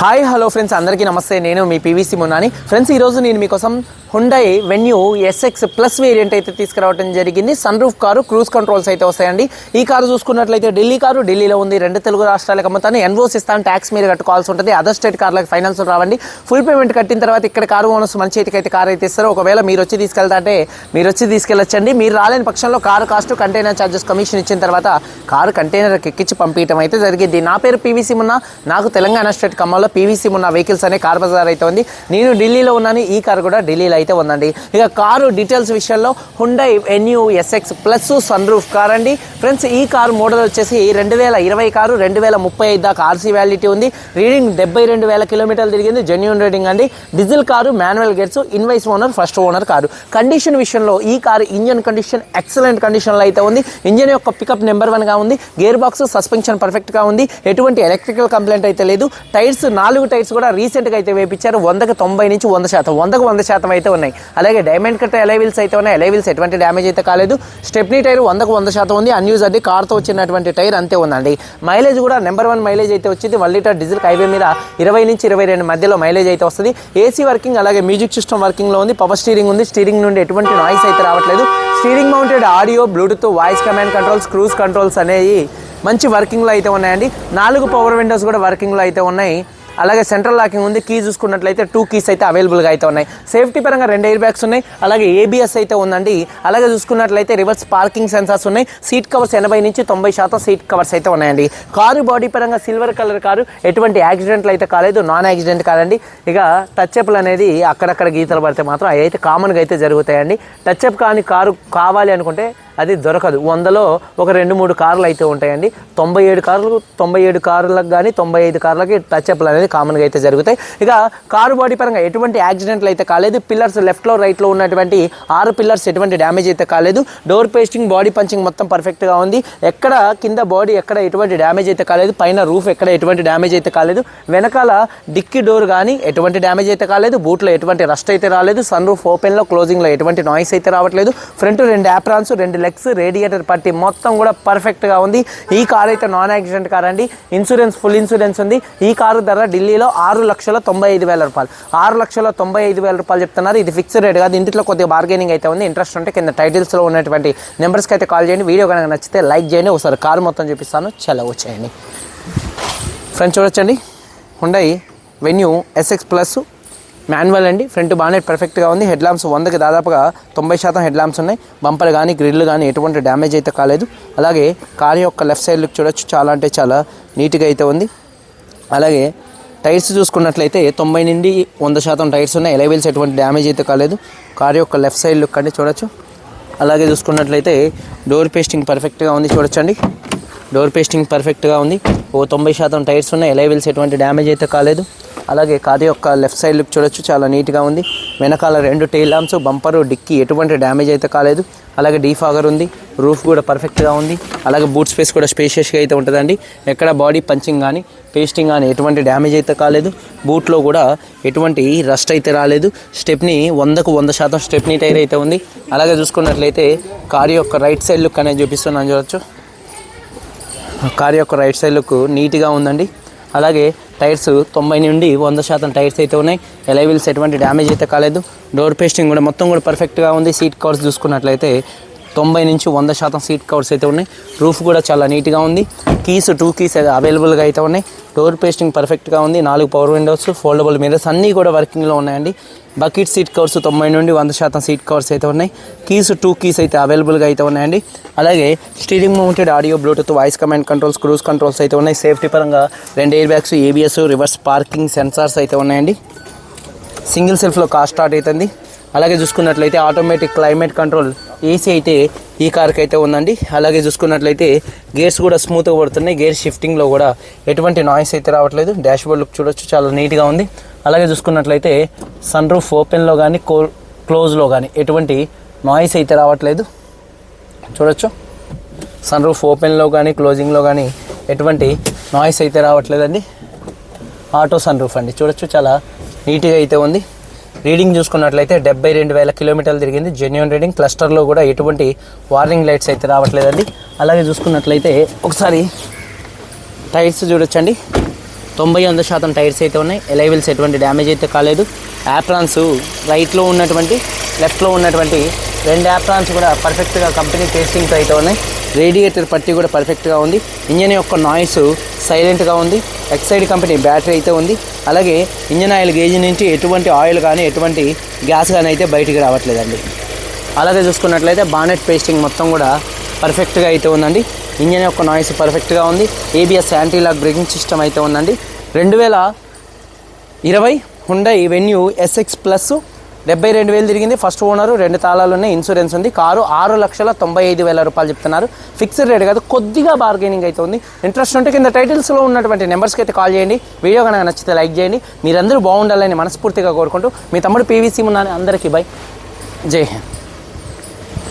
Hi hello friends అందరికీ నమస్తే. నేను మీ పీవీసీ మున్నాని. ఫ్రెండ్స్ ఈరోజు నేను మీకోసం Hyundai Venue SX plus variant అయితే తీసుకురావడం జరిగింది. Sun roof car cruise controls అయితే వస్తాయండి. ఈ కారు చూసుకున్నట్లయితే ఢిల్లీ కారు ఢిల్లీలో ఉంది. రెండు తెలుగు రాష్ట్రాలకు అమ్ముతాను. ఎన్వోస్ ఇస్తాను ట్యాక్స్ మీరు కట్టుకోవాల్సి ఉంటుంది. అదర్ స్టేట్ కార్లకు ఫైనాన్స్ రావండి. ఫుల్ పేమెంట్ కట్టిన తర్వాత ఇక్కడ కారు ఓనర్స్ మన చేతికి అయితే కారు అయితే ఇస్తారు. ఒకవేళ మీరు వచ్చి తీసుకెళ్తా అంటే మీరు వచ్చి తీసుకెళ్ళొచ్చండి. మీరు రాలేని పక్షంలో car cost container charges commission ఇచ్చిన తర్వాత కారు కంటైనర్కి ఎక్కించి పంపించడం అయితే జరిగింది. నా పేరు పీవీసీ మున్నా. నాకు తెలంగాణ స్టేట్ ఖమ్మంలో పీవీసీ ఉన్న వెహికల్స్ అనే కార్ బజార్ అయితే ఉంది. నేను ఢిల్లీలో ఉన్నాను ఈ కార్ కూడా ఢిల్లీలో అయితే ఉందండి. ఇక కారు డీటెయిల్స్ విషయంలో Hyundai Venue SX plus sun roof car అండి. ఫ్రెండ్స్ ఈ కారు మోడల్ వచ్చేసి రెండు వేల ఇరవై కారు రెండు వేల ముప్పై ఐదు దాకా ఆర్సీ వ్యాలిటీ ఉంది. రీడింగ్ డెబ్బై రెండు వేల కిలోమీటర్లు తిరిగింది జెన్యున్ రీడింగ్ అండి. Diesel car manual gates invoice owner first owner car. Condition విషయంలో ఈ కారు ఇంజన్ కండిషన్ ఎక్సలెంట్ కండిషన్లో అయితే ఉంది. ఇంజన్ యొక్క పికప్ నెంబర్ వన్గా ఉంది. గేర్ బాక్స్ సస్పెన్షన్ పర్ఫెక్ట్గా ఉంది. ఎటువంటి ఎలక్ట్రికల్ కంప్లైంట్ అయితే లేదు. టైర్స్ నాలుగు టైర్స్ కూడా రీసెంట్గా అయితే వేపించారు. వందకు తొంభై నుంచి వంద శాతం వందకు వంద శాతం అయితే ఉన్నాయి. అలాగే డైమండ్ కట్ ఎలైవిల్స్ అయితే ఉన్నాయి. ఎలైవిల్స్ ఎటువంటి డ్యామేజ్ అయితే కాలేదు. స్టెప్నీ టైర్ వందకు వంద శాతం ఉంది. అన్యూజ్ అది కార్తో వచ్చినటువంటి టైర్ అంతే ఉందండి. మైలేజ్ కూడా నెంబర్ వన్ మైలేజ్ అయితే వచ్చింది. వన్ లీటర్ డీజిల్ హైవే మీద ఇరవై నుంచి ఇరవై రెండు మధ్యలో మైలేజ్ అయితే వస్తుంది. ఏసీ వర్కింగ్ అలాగే మ్యూజిక్ సిస్టమ్ వర్కింగ్లో ఉంది. పవర్ స్టీరింగ్ ఉంది. స్టీరింగ్ నుండి ఎటువంటి నాయిస్ అయితే రావట్లేదు. Steering mounted audio bluetooth voice command controls cruise controls అనేవి మంచి వర్కింగ్లో అయితే ఉన్నాయండి. నాలుగు పవర్ విండోస్ కూడా వర్కింగ్లో అయితే ఉన్నాయి. అలాగే సెంట్రల్ లాకింగ్ ఉంది. కీ చూసుకున్నట్లయితే టూ కీస్ అయితే అవైలబుల్గా అయితే ఉన్నాయి. సేఫ్టీ పరంగా రెండు ఎయిర్ బ్యాగ్స్ ఉన్నాయి. అలాగే ఏబిఎస్ అయితే ఉందండి. అలాగే చూసుకున్నట్లయితే రివర్స్ పార్కింగ్ సెన్సార్స్ ఉన్నాయి. సీట్ కవర్స్ ఎనభై నుంచి తొంభై శాతం సీట్ కవర్స్ అయితే ఉన్నాయండి. కారు బాడీ పరంగా సిల్వర్ కలర్ కారు. ఎటువంటి యాక్సిడెంట్లు అయితే కాలేదు. నాన్ యాక్సిడెంట్ కాదండి. ఇక టచ్ అప్లు అనేది అక్కడక్కడ గీతలు పడితే మాత్రం అవి అయితే కామన్గా అయితే జరుగుతాయండి. టచ్ అప్ కారు కావాలి అనుకుంటే అది దొరకదు. వందలో ఒక రెండు మూడు కార్లు అయితే ఉంటాయండి. తొంభై ఏడు కార్లు తొంభై ఏడు కార్లకు కానీ తొంభై ఐదు కార్లకి టచ్ అప్లు అనేది కామన్గా అయితే జరుగుతాయి. ఇక కారు బాడీ పరంగా ఎటువంటి యాక్సిడెంట్లు అయితే కాలేదు. పిల్లర్స్ లెఫ్ట్లో రైట్లో ఉన్నటువంటి ఆరు పిల్లర్స్ ఎటువంటి డ్యామేజ్ అయితే కాలేదు. డోర్ పేస్టింగ్ బాడీ పంచింగ్ మొత్తం పర్ఫెక్ట్గా ఉంది. ఎక్కడ కింద బాడీ ఎక్కడ ఎటువంటి డ్యామేజ్ అయితే కాలేదు. పైన రూఫ్ ఎక్కడ ఎటువంటి డ్యామేజ్ అయితే కాలేదు. వెనకాల డిక్కీ డోర్ కానీ ఎటువంటి డ్యామేజ్ అయితే కాలేదు. బూట్లో ఎటువంటి రస్ట్ అయితే రాలేదు. సన్ రూఫ్ ఓపెన్లో క్లోజింగ్లో ఎటువంటి నాయిస్ అయితే రావట్లేదు. ఫ్రంట్ రెండు యాప్రాన్స్ రెండు ఫ్లెక్స్ రేడియేటర్ పట్టి మొత్తం కూడా పర్ఫెక్ట్గా ఉంది. ఈ కార్ అయితే నాన్ యాక్సిడెంట్ కార్ అండి. ఇన్సూరెన్స్ ఫుల్ ఇన్సూరెన్స్ ఉంది. ఈ కారు ధర ఢిల్లీలో ఆరు లక్షల తొంభై ఐదు వేల రూపాయలు. ఆరు లక్షల తొంభై ఐదు వేల రూపాయలు చెప్తున్నారు. ఇది ఫిక్స్డ్ రేట్ కాదు. ఇంటిలో కొద్దిగా బార్గెనింగ్ అయితే ఉంది. ఇంట్రెస్ట్ ఉంటే కింద టైటిల్స్లో ఉన్నటువంటి నెంబర్స్కి అయితే కాల్ చేయండి. వీడియో కనుక నచ్చితే లైక్ చేయండి. ఒకసారి కారు మొత్తం చూపిస్తాను. చలో వచ్చేయండి ఫ్రెండ్స్ చూడొచ్చండి. Hyundai Venue SX plus manual అండి. ఫ్రంట్ బాగానే పర్ఫెక్ట్గా ఉంది. హెడ్ ల్యాంప్స్ వందకి దాదాపుగా తొంభై శాతం హెడ్ ల్యాంప్స్ ఉన్నాయి. బంపర్ కానీ గ్రిల్ కానీ ఎటువంటి డ్యామేజ్ అయితే కాలేదు. అలాగే కార్ యొక్క లెఫ్ట్ సైడ్ లుక్ చూడొచ్చు. చాలా అంటే చాలా నీట్గా అయితే ఉంది. అలాగే టైర్స్ చూసుకున్నట్లయితే తొంభై నుండి వంద శాతం టైర్స్ ఉన్నాయి. ఎలైవిల్స్ ఎటువంటి డ్యామేజ్ అయితే కాలేదు. కార్ యొక్క లెఫ్ట్ సైడ్ లుక్ అండి చూడొచ్చు. అలాగే చూసుకున్నట్లయితే డోర్ పేస్టింగ్ పర్ఫెక్ట్గా ఉంది. చూడొచ్చండి. డోర్ పేస్టింగ్ పర్ఫెక్ట్గా ఉంది. ఓ తొంభై శాతం టైర్స్ ఉన్నాయి. ఎలైవిల్స్ ఎటువంటి డ్యామేజ్ అయితే కాలేదు. అలాగే కార్ యొక్క లెఫ్ట్ సైడ్ లుక్ చూడొచ్చు. చాలా నీట్గా ఉంది. వెనకాల రెండు టైల్ లాంప్స్ బంపరు డిక్కి ఎటువంటి డ్యామేజ్ అయితే కాలేదు. అలాగే డీఫాగర్ ఉంది. రూఫ్ కూడా పర్ఫెక్ట్గా ఉంది. అలాగే బూట్ స్పేస్ కూడా స్పేషియస్గా అయితే ఉంటుందండి. ఎక్కడ బాడీ పంచింగ్ కానీ పేస్టింగ్ కానీ ఎటువంటి డ్యామేజ్ అయితే కాలేదు. బూట్లో కూడా ఎటువంటి రస్ట్ అయితే రాలేదు. స్టెప్ని వందకు వంద శాతం స్టెప్నీ టైర్ అయితే ఉంది. అలాగే చూసుకున్నట్లయితే కార్ యొక్క రైట్ సైడ్ లుక్ అనేది చూపిస్తున్నాను చూడొచ్చు. కార్ యొక్క రైట్ సైడ్ లుక్ నీట్గా ఉందండి. అలాగే టైర్స్ తొంభై నుండి వంద శాతం టైర్స్ అయితే ఉన్నాయి. ఎలైవిల్స్ ఎటువంటి డ్యామేజ్ అయితే కాలేదు. డోర్ పేస్టింగ్ కూడా మొత్తం కూడా పర్ఫెక్ట్గా ఉంది. సీట్ కవర్స్ చూసుకున్నట్లయితే తొంభై నుంచి వంద శాతం సీట్ కవర్స్ అయితే ఉన్నాయి. రూఫ్ కూడా చాలా నీట్గా ఉంది. కీస్ టూ కీస్ అవైలబుల్గా అయితే ఉన్నాయి. డోర్ పేస్టింగ్ పర్ఫెక్ట్గా ఉంది. నాలుగు పవర్ విండోస్ ఫోల్డబుల్ మిర్రర్స్ అన్నీ కూడా వర్కింగ్లో ఉన్నాయండి. బకెట్ సీట్ కవర్స్ తొంభై నుండి వంద శాతం సీట్ కవర్స్ అయితే ఉన్నాయి. కీస్ టూ కీస్ అయితే అవైలబుల్గా అయితే ఉన్నాయండి. అలాగే steering mounted audio bluetooth voice command controls cruise controls అయితే ఉన్నాయి. సేఫ్టీ పరంగా రెండు air bags ABS reverse parking sensors అయితే ఉన్నాయండి. సింగిల్ సెల్ఫ్లో కార్ స్టార్ట్ అవుతుంది. అలాగే చూసుకున్నట్లయితే ఆటోమేటిక్ క్లైమేట్ కంట్రోల్ ఏసీ అయితే ఈ కార్కి అయితే ఉందండి. అలాగే చూసుకున్నట్లయితే గేర్స్ కూడా స్మూత్గా పడుతున్నాయి. గేర్ షిఫ్టింగ్లో కూడా ఎటువంటి నాయిస్ అయితే రావట్లేదు. డాష్ బోర్డ్ లుక్ చూడొచ్చు చాలా నీట్గా ఉంది. అలాగే చూసుకున్నట్లయితే సన్ రూఫ్ ఓపెన్లో కానీ కో క్లోజ్లో కానీ ఎటువంటి నాయిస్ అయితే రావట్లేదు. చూడొచ్చు. సన్ రూఫ్ ఓపెన్లో కానీ క్లోజింగ్లో కానీ ఎటువంటి నాయిస్ అయితే రావట్లేదండి. ఆటో సన్ రూఫ్ అండి. చూడొచ్చు చాలా నీట్గా అయితే ఉంది. రీడింగ్ చూసుకున్నట్లయితే డెబ్బై రెండు వేల కిలోమీటర్లు తిరిగింది. Genuine reading. క్లస్టర్లో కూడా ఎటువంటి వార్నింగ్ లైట్స్ అయితే రావట్లేదండి. అలాగే చూసుకున్నట్లయితే ఒకసారి టైర్స్ చూడొచ్చండి. తొంభై వంద శాతం టైర్స్ అయితే ఉన్నాయి. ఎలైవిల్స్ ఎటువంటి డ్యామేజ్ అయితే కాలేదు. యాప్రాన్స్ రైట్లో ఉన్నటువంటి లెఫ్ట్లో ఉన్నటువంటి రెండు యాప్రాన్స్ కూడా పర్ఫెక్ట్గా కంపెనీ టేస్టింగ్తో అయితే ఉన్నాయి. రేడియేటర్ పట్టి కూడా పర్ఫెక్ట్గా ఉంది. ఇంజన్ యొక్క నాయిస్ సైలెంట్గా ఉంది. ఎక్సైడ్ కంపెనీ బ్యాటరీ అయితే ఉంది. అలాగే ఇంజన్ ఆయిల్ గేజ్ నుంచి ఎటువంటి ఆయిల్ కానీ ఎటువంటి గ్యాస్ కానీ అయితే బయటికి రావట్లేదండి. అలాగే చూసుకున్నట్లయితే బానెట్ పేస్టింగ్ మొత్తం కూడా పర్ఫెక్ట్గా అయితే ఉందండి. ఇంజన్ యొక్క నాయిస్ పర్ఫెక్ట్గా ఉంది. ABS anti lock braking system అయితే ఉందండి. రెండు వేల ఇరవై హుండై వెన్యూ ఎస్ఎక్స్ ప్లస్ డెబ్బై రెండు వేలు తిరిగింది. ఫస్ట్ ఓనరు రెండు తాళాలు ఉన్నాయి ఇన్సూరెన్స్ ఉంది. కారు ఆరు లక్షల తొంభై ఐదు వేల రూపాయలు చెప్తున్నారు. ఫిక్స్డ్ రేట్ కాదు కొద్దిగా బార్గెనింగ్ అయితే ఉంది. ఇంట్రెస్ట్ ఉంటే కింద టైటిల్స్లో ఉన్నటువంటి నెంబర్స్కి అయితే కాల్ చేయండి. వీడియో కనుక నచ్చితే లైక్ చేయండి. మీరందరూ బాగుండాలని మనస్ఫూర్తిగా కోరుకుంటూ మీ తమ్ముడు పీవీసీ ఉన్నాను అందరికీ బై జై హింద్.